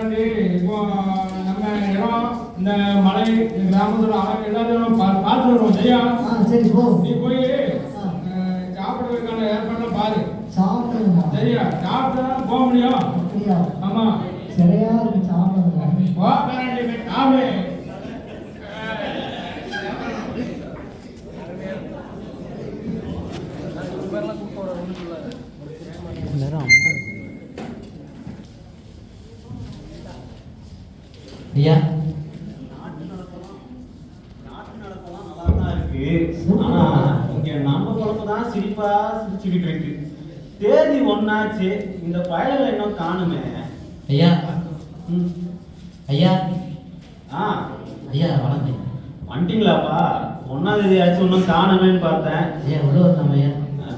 பேராண்டி இப்போ நம்ம இடம் இந்த மலை கிராமத்துல அழகு எல்லாத்தையும் பார்த்து வருவோம் ஆ சரி போ. நீ போய் சாப்பிடுறதுக்கான ஏற்பாடுலாம் பாரு. சாப்பிடணுமா சரியா? சாப்பிட்டா போக முடியும். ஆமா. சரியா இருக்கு சாப்பிடணும் வா பேராண்டி போய் சாப்பிடு ஐயா நாட்டு நடப்பெல்லாம் நல்லா தான் இருக்கு ஆனா இங்க நம்ம குழம்பு தான் சிரிப்பா சிரிச்சுக்கிட்டு இருக்கு. தேதி ஒன்னாச்சு இந்த பயலை இன்னும் காணுமே. ஐயா. ஐயா. ஆ. ஐயா வணக்கம். வந்துட்டீங்களாப்பா ஒன்னாம் தேதி ஆச்சு இன்னும் காணுமேன்னு பார்த்தேன். ஐயா உள்ள வரலாம் ஐயா?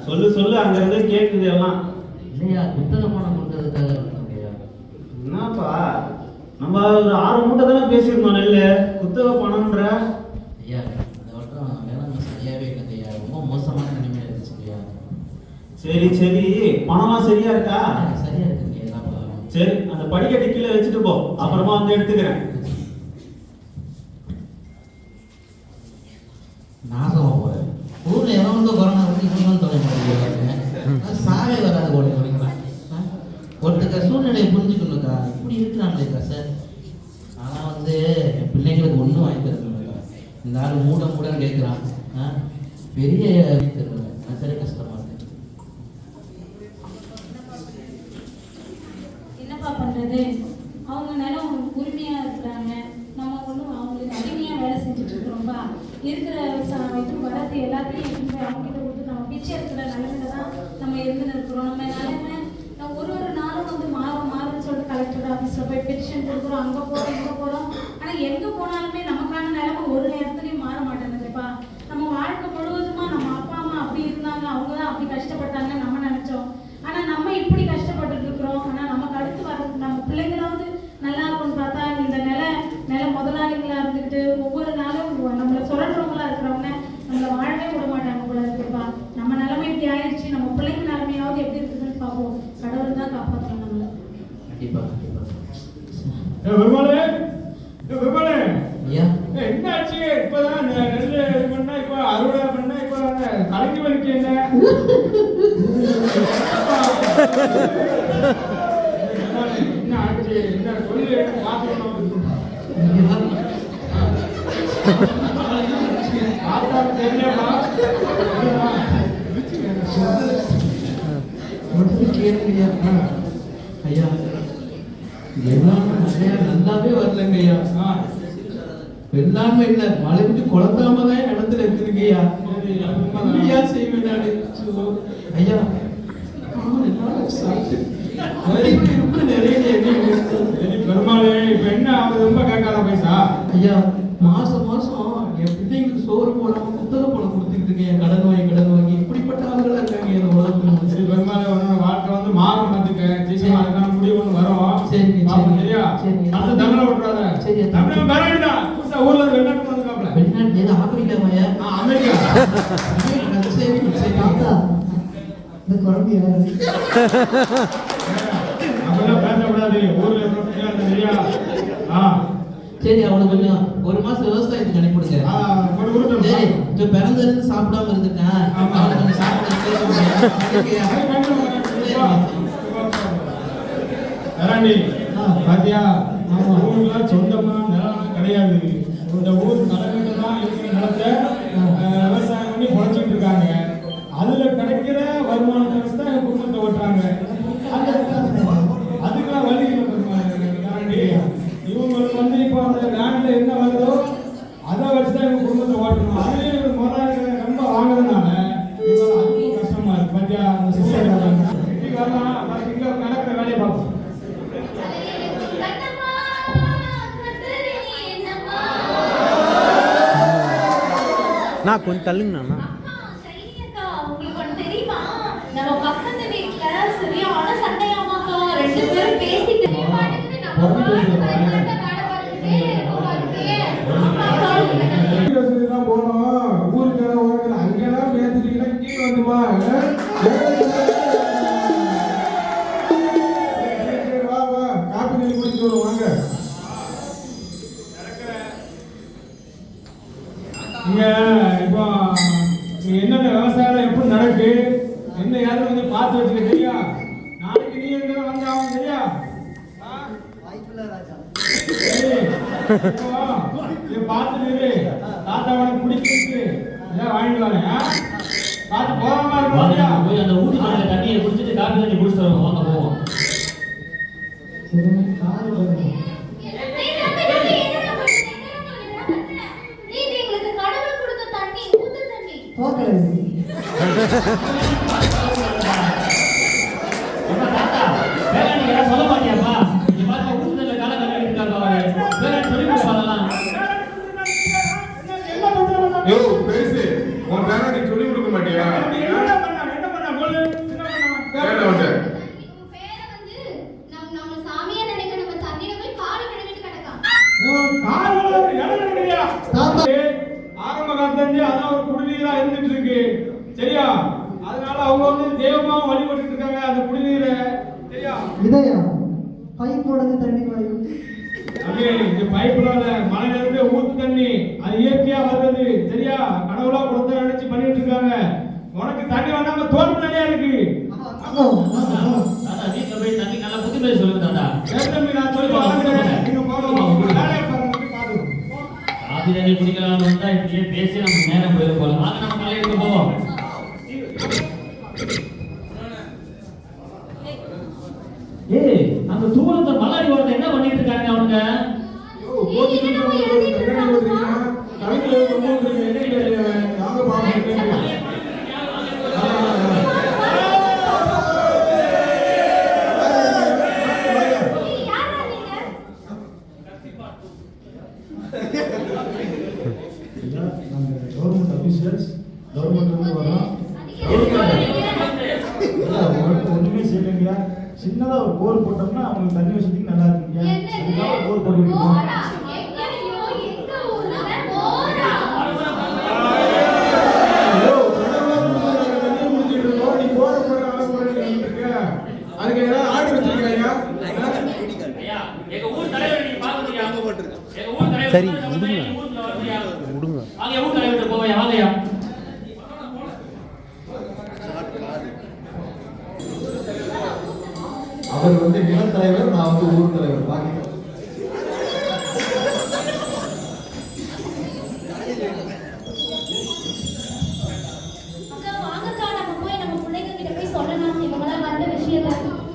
சொல்லு சொல்லு அங்க இருந்து கேக்குது எல்லாம். இல்லையா புத்தக பணம் கொடுக்கறதுக்காக வந்தோம் ஐயா. என்னப்பா? நம்ம ஒரு ஆறு மூட்டை தானே பேசியிருந்தோம் நெல்லு. குத்தக பணம்ன்ற? சரி சரி. பணம்லாம் சரியா இருக்கா? சரியா பண்ணலாம்? சரி அந்த படிக்கட்டு கீழே வச்சுட்டு போ. அப்புறமா வந்து எடுத்துக்கிறேன். நாசமா போறேன் ஊர்ல எவன் வந்து கொரோனா வந்து தொலை சாவே வராது ஓடி ஓடிக்கலாம் ஒருத்தக்க சூழ்நிலையை புரிஞ்சுக்கணுக்கா இப்படி இருக்கிறாங்களேக்கா சார். ஆனா வந்து என் பிள்ளைங்களுக்கு ஒன்றும் வாங்கி தரணும்க்கா இந்த ஆள் மூட மூட கேட்குறான்? பெரிய வாங்கி தருவேன் நான் சரி கஷ்டமா இருக்கு என்னப்பா பண்றது அவங்க நிலம் உரிமையா இருக்கிறாங்க நம்ம ஒன்றும் அவங்களுக்கு அடிமையா வேலை செஞ்சுட்டு இருக்கிறோம்ப்பா இருக்கிற ச- இது வரது எல்லாத்தையும் எடுத்துட்டு போய் அவங்க கிட்ட கொடுத்து நம்ம பிச்சை இருக்கிற நிலைமையில தான் நம்ம இருந்து இருக்கிறோம் நம்ம நிலைமை நம்ம ஒரு ஒரு நாளும் வந்து மாறும் மாறும்னு சொல்லிட்டு கலெக்டர் ஆஃபீஸில் போய் கொடுக்குறோம் அங்கே போகிறோம் இங்கே போகிறோம் ஆனால் எங்கே போனாலுமே நமக்கான நிலைமை ஒரு நேரத்துலையும் மாற மாட்டேங்குதுப்பா நம்ம வாழ்க்கை முழுவதுமா நம்ம அப்பா அம்மா அப்படி இருந்தாங்க அவங்க தான் அப்படி கஷ்டப்பட்டாங்க நம்ம நினைச்சோம் ஆனா நம்ம இப்படி கஷ்டப்பட்டுட்டு இருக்கிறோம் ஆனா நமக்கு அடுத்து வர நம்ம பிள்ளைங்களாவது நல்லா இருக்கும்னு பார்த்தா இந்த நில நில முதலாளிகளா இருந்துக்கிட்டு ஒவ்வொரு நாளும் நம்மள சுரண்டவங்களா இருக்கிறவங்க நம்மள வாழவே விட மாட்டாங்க போல இருக்குப்பா நம்ம நிலைமை இப்படி ஆயிடுச்சு நம்ம பிள்ளைங்க நிலைமையாவது எப்படி இருக்குதுன்னு பார்ப்போம் கடவுள் தான் காப்பாற்றணும் நம்மள கண்டிப்பா கண்டிப்பா ஏ பெருமாளே ஏ பெருமாளே ஐயா ஏ, என்ன ஆச்சு இப்பதான் நெ- நெல்லு இது பண்ணா இப்ப அறுவடை பண்ணா இப்ப அந்த கலக்கி வலிக்கு என்ன என்ன ஆச்சு என்ன சொல்லு பாத்துக்கணும் பார்த்தா தெரியலப்பா ஒன்று கேளுங்கய்யா ஐயா எல்லாமே நல்லாவே வரலங்க ஐயா எல்லாமே வெள்ளாமை இல்ல மழை குளத்தாம தான் இடத்துல இருக்குதுங்கய்யா சரி, அது உண்மைதான். என்னையா செய்வேன் நானு ஐயோ, ஐயா ஆ, எல்லாம் சாப்பிட்டு வயிறு ரொம்ப நிறைய எண்ணெய் சரி, பெருமாளே இப்ப என்ன ஆகுது ரொம்ப கேட்காத பைசா ஐயா மாசம் மாசம் என் பிள்ளைங்களுக்கு சோறு போடாம புத்தக பணம் கொடுத்துக்கிட்டு இருக்கேன். என் கடன் வாங்கி கடன் வாங்கி. இப்படிப்பட்ட ஆளுகளா இருக்காங்க இந்த உலகத்துல. சரி பெருமாளே வாழ்க்கை வந்து மாறும் சீக்கிரம் அதுக்கான முடிவு ஒன்று வரும். சரிங்க. சரியா. அடுத்து தமிழை விட்டுறாத. சரி. தமிழ் வேறா புதுசா ஊர்ல இருந்து வெளிநாட்டு வந்துருக்காப்ல வெளிநாட்டுல ஏதோ ஆப்பிரிக்காவையா ஆ, அமெரிக்கா. சரி சரி தாத்தா இந்த குழம்பு யாரு? அப்படிலாம் பேசக்கூடாது. ஊர்ல அந்த சரியா ஆ. சரி அவனுக்கு கொஞ்சம் ஒரு மாசம் விவசாயத்துக்கு சரி இப்ப பிறந்த இருந்து சாப்பிடாம இருந்துட்டான். பாத்தியா? ஆமா. ஊருக்குலாம் சொந்தமா நிலம் கிடையாது. இந்த ஊர் தலைவர்கள் தான் இருக்கிற நிலத்தை விவசாயம் பண்ணி பொழைச்சிட்டு இருக்காங்க. அதுல கிடைக்கிற வருமானத்தை தான் குடும்பத்தை ஓட்டுறாங்க. கொஞ்சம் தள்ளுங்கண்ணா. ரெண்டு பேரும் பேசிட்டு பார்த்து நிறு தாத்தா உனக்கு பிடிச்சிருக்கு ஏன் வாங்கிட்டு வரேன் பார்த்து போகாம இருக்கும் போய் அந்த ஊட்டி அந்த தண்ணியை குடிச்சிட்டு காட்டு தண்ணி குடிச்சு தரோம் வாங்க போவோம். ha ha ha. வந்து அதான் ஒரு குடிநீரா இருந்துட்டு இருக்கு. சரியா? அதனால அவங்க வந்து தெய்வமாவும் வழிபட்டு இருக்காங்க அந்த குடிநீரை. சரியா? இதயம் பைப்போடது தண்ணி வரும் தண்ணி அது இயற்கையா வர்றது சரியா? கடவுளா கொடுத்த நினைச்சு பண்ணிட்டு இருக்காங்க. உனக்கு தண்ணி வராம தோல் நிறைய இருக்கு. நீங்க தண்ணி நல்லா புத்தி பேச 谢大。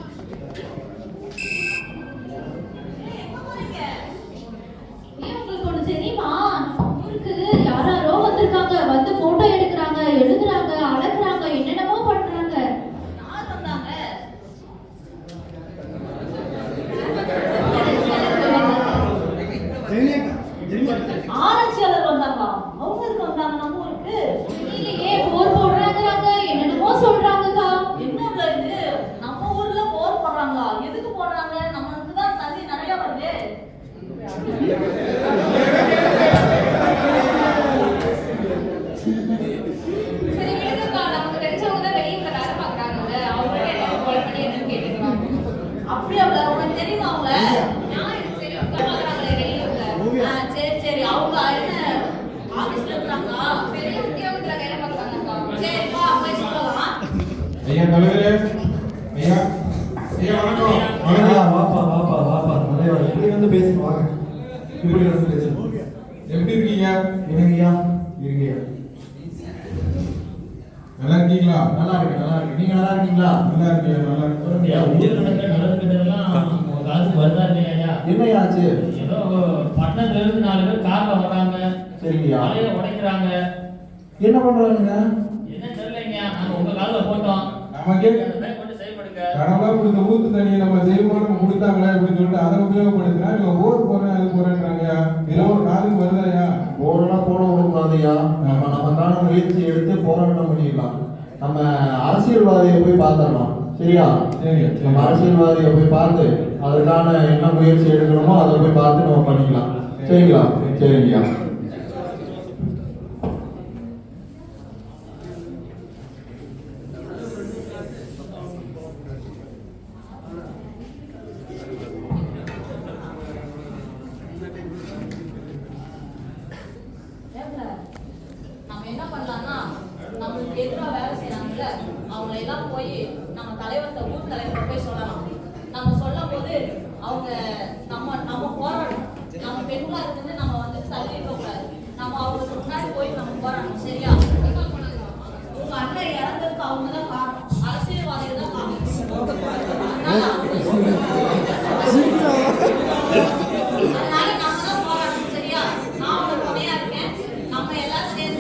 என்னாச்சு? ஏதோ பட்டணத்துல இருந்து நாலு பேர் கார்ல வர்றாங்க. சரிங்கய்யா. தலையில உடைக்கிறாங்க. என்ன பண்றாங்க என்ன தெரியலங்க நாங்க உங்க கால்ல போட்டோம். நமக்கே ஊத்து தண்ணியை நம்ம தெய்வமா நம்ம கொடுத்தாங்களே அப்படின்னு சொல்லிட்டு அதை உபயோகப்படுத்தினா இவங்க போர் போறேன் அது போறேன்றாங்க இதெல்லாம் ஒரு காதுக்கு வருதாயா போரெல்லாம் போட விடக்கூடாதுயா நம்ம நமக்கான முயற்சி எடுத்து போராட்டம் பண்ணிடலாம். நம்ம அரசியல்வாதியை போய் பார்த்துடலாம் சரியா? சரி நம்ம அரசியல்வாதியை போய் பார்த்து அதுக்கான என்ன முயற்சி எடுக்கணுமோ அதை போய் பார்த்து நம்ம பண்ணிக்கலாம். சரிங்களா? சரிங்கய்யா ஏப்ல, நம்ம என்ன பண்ணலாம்னா நம்மளுக்கு எதிராக வேலை செய்யறாங்கல்ல அவங்களை எல்லாம் போய் நம்ம தலைவர்கிட்ட ஊர் தலைவர் போய் சொல்லலாம் நம்ம சொல்லும் போது அவங்க நம்ம நம்ம போராடணும் நம்ம பெண்களா இருந்து நம்ம வந்து தள்ளி இருக்க கூடாது நம்ம அவங்களுக்கு முன்னாடி போய் நம்ம போராடணும் சரியா உங்க அண்ணன் இறந்ததுக்கு அவங்க தான் காரணம் அரசியல்வாதிகள் தான் காரணம் அதனால அதனால நாம தான் போராடணும் சரியா நான் உனக்கு துணையா இருக்கேன் நம்ம எல்லாம் சேர்ந்து அவங்களுக்காக போராடணும் ஏமா அவங்க நவுந்து நிற்கமா வாங்க ஐயா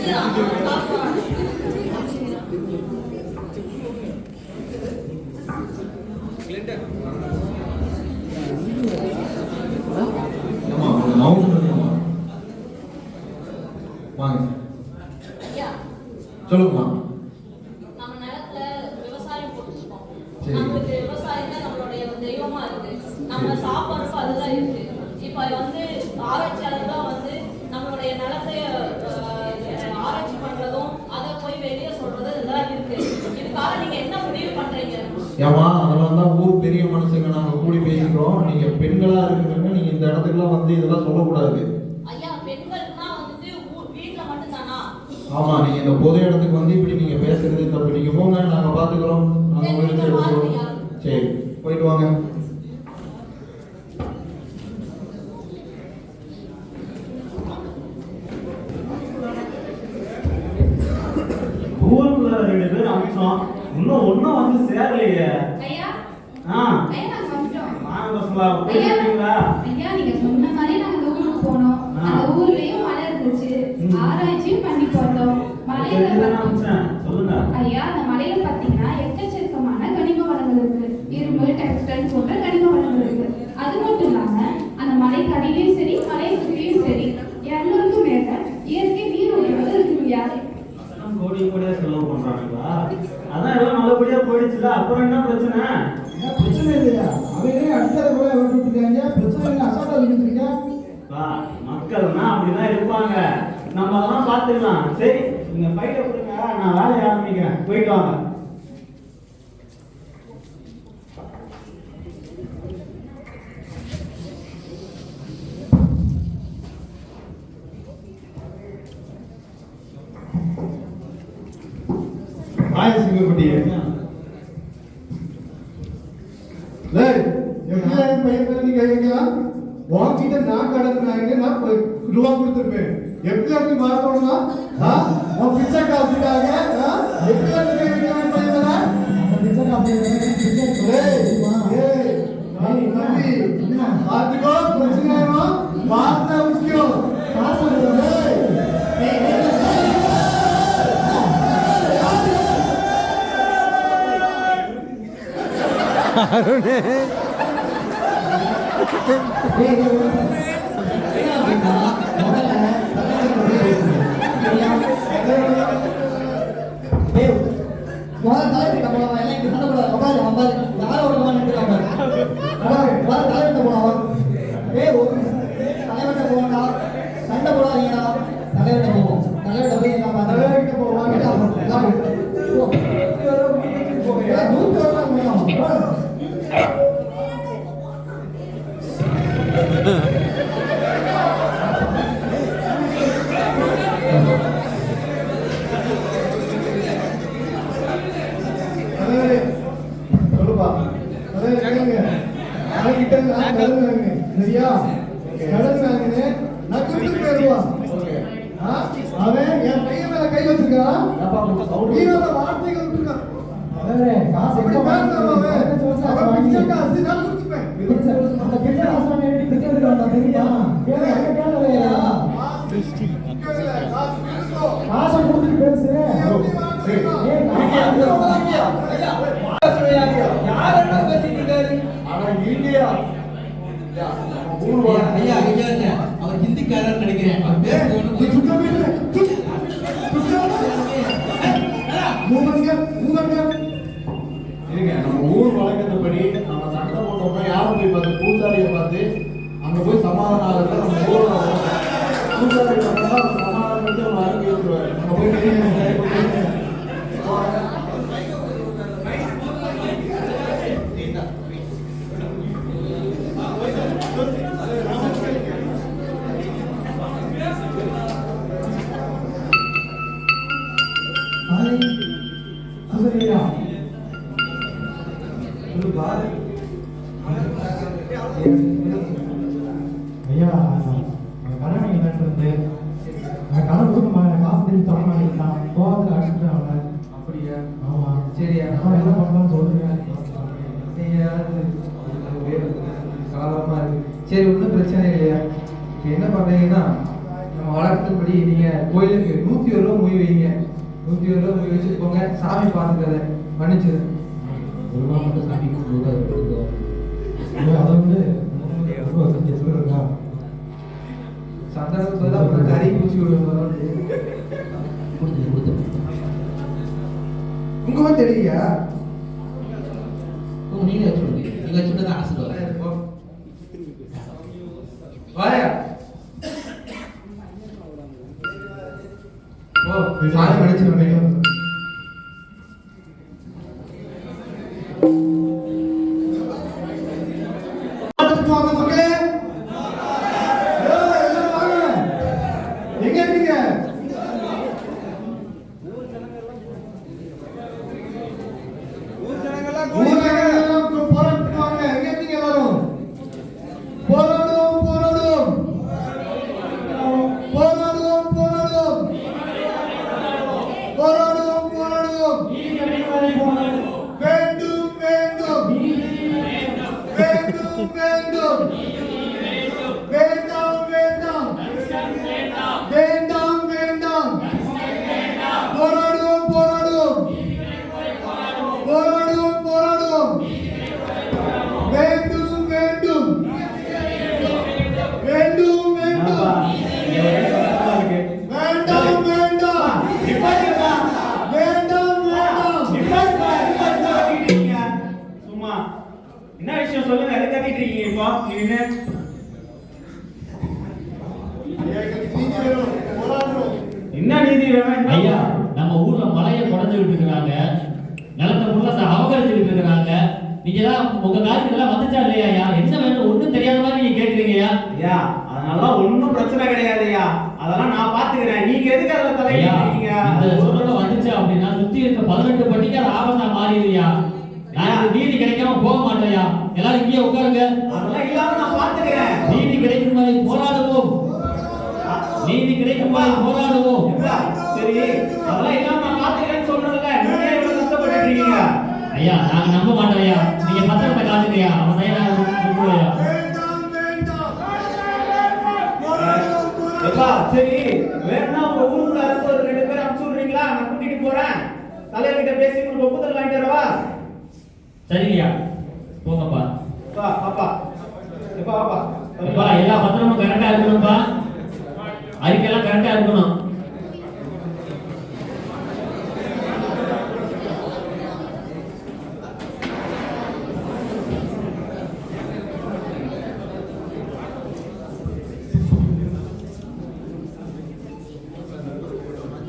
சொல்லுங்கம்மா நம்ம நிலத்துல விவசாயம் போட்டுருக்கோம் சரி. நம்மளுக்கு விவசாயம் தான் நம்மளுடைய தெய்வமா இருக்கு நம்ம சாப்பாடுக்கும் அதுதான் இருக்கு இப்ப வந்து ஆராய்ச்சியாளர்கள் வந்து நம்மளுடைய நிலத்தை அஹ், ஆராய்ச்சி பண்றதும் அதை போய் வெளியே சொல்றதும் இதெல்லாம் இருக்கு இதுக்காக நீங்க என்ன முடிவு பண்றீங்க ஏமா அதெல்லாம் தான் ஊர் பெரிய மனுஷங்க நாங்க கூடி பேசிக்கிறோம் நீங்க பெண்களா இருக்கிறவங்க நீங்க இந்த இடத்துக்குலாம் வந்து இதெல்லாம் சொல்லக்கூடாது. ஆமா நீங்க இந்த பொது இடத்துக்கு வந்து இப்படி நீங்க பேசுறது தப்பு. நீங்க போங்க நாங்க பாத்துக்கிறோம். நாங்க. சரி போயிட்டு வாங்க ஊருக்குள்ள ரெண்டு பேர் அமிச்சோம் இன்னும் ஒன்றும் வந்து சேரலையே ஐயா ஆ ஐயா நாங்க வந்துட்டோம் வாங்க பசங்களா போயிருக்கீங்களா ஐயா நீங்க சொன்ன மாதிரி நாங்க அந்த ஊருக்கு போனோம் ஆ. அந்த ஊர்லயும் மலை இருந்துச்சு ம். ஆராய்ச்சியும் பண்ணி பார்த்தோம் மலையில தெரிஞ்சுதானே பாத்தீ- அமிச்சேன் சொல்லுங்க ஐயா அந்த மலையில பாத்தீங்கன்னா எக்கச்சக்கமான கனிம வளங்கள் இருக்கு இரும்பு டெக்ஸ்டைல் போன்ற கனிம வளங்கள் இருக்கு அது மட்டும் இல்லாம அந்த மலை கடியிலையும் சரி மலை சுற்றியும் சரி இருநூறுக்கும் மேல இயற்கை நீரோட்டங்கள் இருக்குங்கய்யா அதெல்லாம் கோடி கோடியா செலவு பண்றாங்களா அதான் எல்லாம் நல்லபடியா போயிடுச்சுல அப்புறம் என்ன பிரச்சனை என்ன பிரச்சனை இல்லையா அவங்களே அடுத்தது கூட விட்டுருக்காங்க பிரச்சனை இல்லை அசால்ட்டா இருந்துருக்கீங்க பா, மக்கள்னா அப்படிதான் இருப்பாங்க நம்ம அதெல்லாம் பார்த்துக்கலாம். சரி நீங்க பையில கொடுங்க. நான் வேலையை ஆரம்பிக்கிறேன். போயிட்டு வாங்க. நான் கடன் நான் போய் ரூபா கொடுத்துருப்பேன். எப்படியா நீ மாறணுமா? ஆ? உன் பிச்சை காசுக்காக, ஆ? எப்படியா நீ கை வைக்கலாம் என் பையன் மேல? அவன்கிட்ட நான் கடன் வாங்கினேன். சரியா? கடன் வாங்கினேன். நான் கொடுத்துட்டு போயிடுவான். அவன் என் பையன் மேல கை வச்சிருக்கான். ஐயா கடன் என்னட்டு இருந்து கடன் கொடுக்க காசு திருப்பி தர மாட்டேங்கிறான் கோவத்தில் அவனை அப்படியா ஆமா சரியா அவன் என்ன பண்ணலாம்னு சொல்லுங்க நீங்க இருக்கு சரி ஒன்றும் பிரச்சனை இல்லையா இப்போ என்ன பண்றீங்கன்னா நம்ம வழக்கத்துப்படி நீங்க கோயிலுக்கு நூத்தி ஒரு ரூபா மொய் வைங்க நூத்தி ஒரு ரூபா மொய் வச்சுட்டு போங்க சாமி பார்த்துக்கிறத மன்னிச்சிரு. ஒரு ரூபா மட்டும் சாமி உங்க வந்து தெரியா ஓ நீங்க விடுங்க நீங்க தான் ஆசீர்வாதம் வாயா. ஓ சாமி மன்னிச்சிருவேன் என்ன விஷயம் சொல்லுங்க? எதை கட்டிட்டு இருக்கீங்க இப்போ. நீங்க என்ன? நீதி வேணும்? ஐயா நம்ம ஊர்ல மலையை குறைஞ்சுக்கிட்டு இருக்கிறாங்க நிலத்தை ஃபுல்லா அவகரிச்சுக்கிட்டு இருக்கிறாங்க. நீங்க எல்லாம் உங்க காரியத்துல எல்லாம் வந்துச்சா இல்லையா ஐயா? என்ன வேணும்? ஒண்ணும் தெரியாத மாதிரி நீங்க கேக்குறீங்கயா ஐயா? அதனால ஒண்ணும் பிரச்சனை கிடையாதுய்யா அதெல்லாம் நான் பாத்துக்கிறேன் நீங்க எதுக்கு அதுல ஐயா தலையிட்டீங்க இந்த சுரங்க வந்துச்சு அப்படின்னா சுத்தி இருக்க பதினெட்டு பட்டிக்கு அது ஆபத்தா மாறிடுயா நான் நீதி கிடைக்காம போக மாட்டேயா? எல்லாரும் இங்கே உட்காருங்க. அதெல்லாம் இல்லாம நான் பாத்துக்கிறேன் நீதி கிடைக்கும் வரை போராடுவோம். நீதி கிடைக்கும் வரை போராடுவோம். ஐயா, சரி. அதெல்லாம் இல்லாம நான் பாத்துக்கிறேன்னு சொல்றதுல நீங்க இவ்வளவு கஷ்டப்பட்டு இருக்கீங்க ஐயா நாங்க நம்ப மாட்டோம் ஐயா. நீங்க பத்திரத்தை காட்டுங்கய்யா. அவன் போராடுவோம். எப்பா? சரி. வேணா உங்க ஊருக்குள்ள இருந்து ஒரு ரெண்டு பேர் அனுப்பிச்சு விடுறீங்களா? நான் கூட்டிட்டு போறேன். தலைவர்கிட்ட பேசி உங்களுக்கு ஒப்புதல் வாங்கிட்டு வரவா? சரிங்கய்யா. போங்கப்பா. வா பாப்பா எப்பா பாப்பா அப்பா எல்லா பத்திரமும் கரெக்டா இருக்கணும்ப்பா. அறிக்கையெல்லாம் கரெக்டா இருக்கணும்.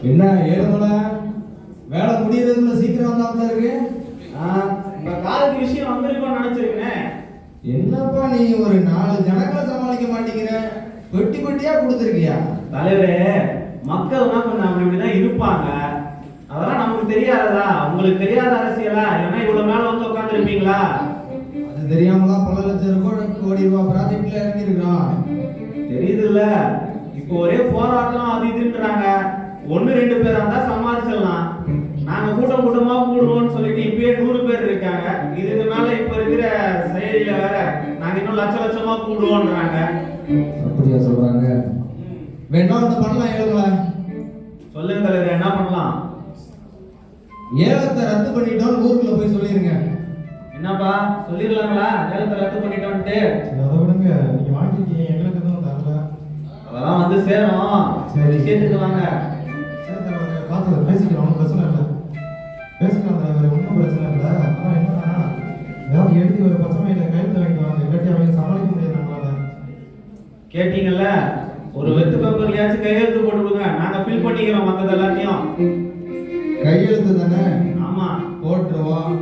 என்ன ஏழுமலை வேலை முடியறதுல சீக்கிரம் வந்தாப்புல இருக்கு உங்க காலேஜ் விஷயம் வந்திருக்கோம்னு நினைச்சிருக்கேன். என்னப்பா நீ ஒரு நாலு ஜனங்களை சமாளிக்க மாட்டேங்கிற? பெட்டி பெட்டியா கொடுத்துருக்கியா? தலைவரே மக்கள்னா கொஞ்சம் அப்படி இப்படிதான் இருப்பாங்க. அதெல்லாம் நமக்கு தெரியாததா உங்களுக்கு தெரியாத அரசியலா? இல்லைன்னா இவ்வளவு மேல வந்து உட்கார்ந்து இருப்பீங்களா அது தெரியாமலாம் பல லட்சம் ரூபாய் கோடி ரூபாய் ப்ராஜெக்ட்ல இறங்கி இருக்கிறான் தெரியுதுல்ல. இப்போ ஒரே போராட்டம் அது இதுன்றாங்க. ஒண்ணு ரெண்டு பேரா இருந்தா சமாளிச்சிடலாம். நாங்க கூட்டம் கூட்டமா கூடுவோம்னு சொல்லிட்டு இப்பயே நூறு பேர் இருக்காங்க. இதுக்கு மேல இப்ப இருக்கிற செயலில வேற நாங்க இன்னும் லட்ச லட்சமா கூடுவோன்றாங்க. அப்படியா சொல்றாங்க. வேணா ஒன்று பண்ணலாம் ஏழுமலை சொல்லுங்க தலைவர் என்ன பண்ணலாம்? ஏலத்தை ரத்து பண்ணிட்டோம் ஊருக்குள்ள போய் சொல்லிருங்க. என்னப்பா சொல்லிடலாங்களா? ஏலத்தை ரத்து பண்ணிட்டோம்ட்டு அதை விடுங்க. நீங்க வாங்கிருக்கீங்க எங்களுக்கு எதுவும் தரல. அதெல்லாம் வந்து சேரும். சரி. விஷயத்துக்கு வாங்க. ஒன்றும் பிரச்சனை இல்லை. பேசிக்கலாம் தலைவரே ஒன்றும் பிரச்சனை இல்லை. ஆனால் என்னன்னா ஏதாவது எழுதி ஒரு பச்சை கையில் வாங்கிட்டு வாங்க. இல்லாட்டி அவங்க சமாளிக்க முடியாது நம்மளால. கேட்டீங்கல்ல? ஒரு வெத்து பேப்பர்லயாச்சும் கையெழுத்து போட்டு கொடுங்க. நாங்க ஃபில் பண்ணிக்கிறோம் மத்தது எல்லாத்தையும். கையெழுத்து தானே? ஆமா. போட்டுருவோம்.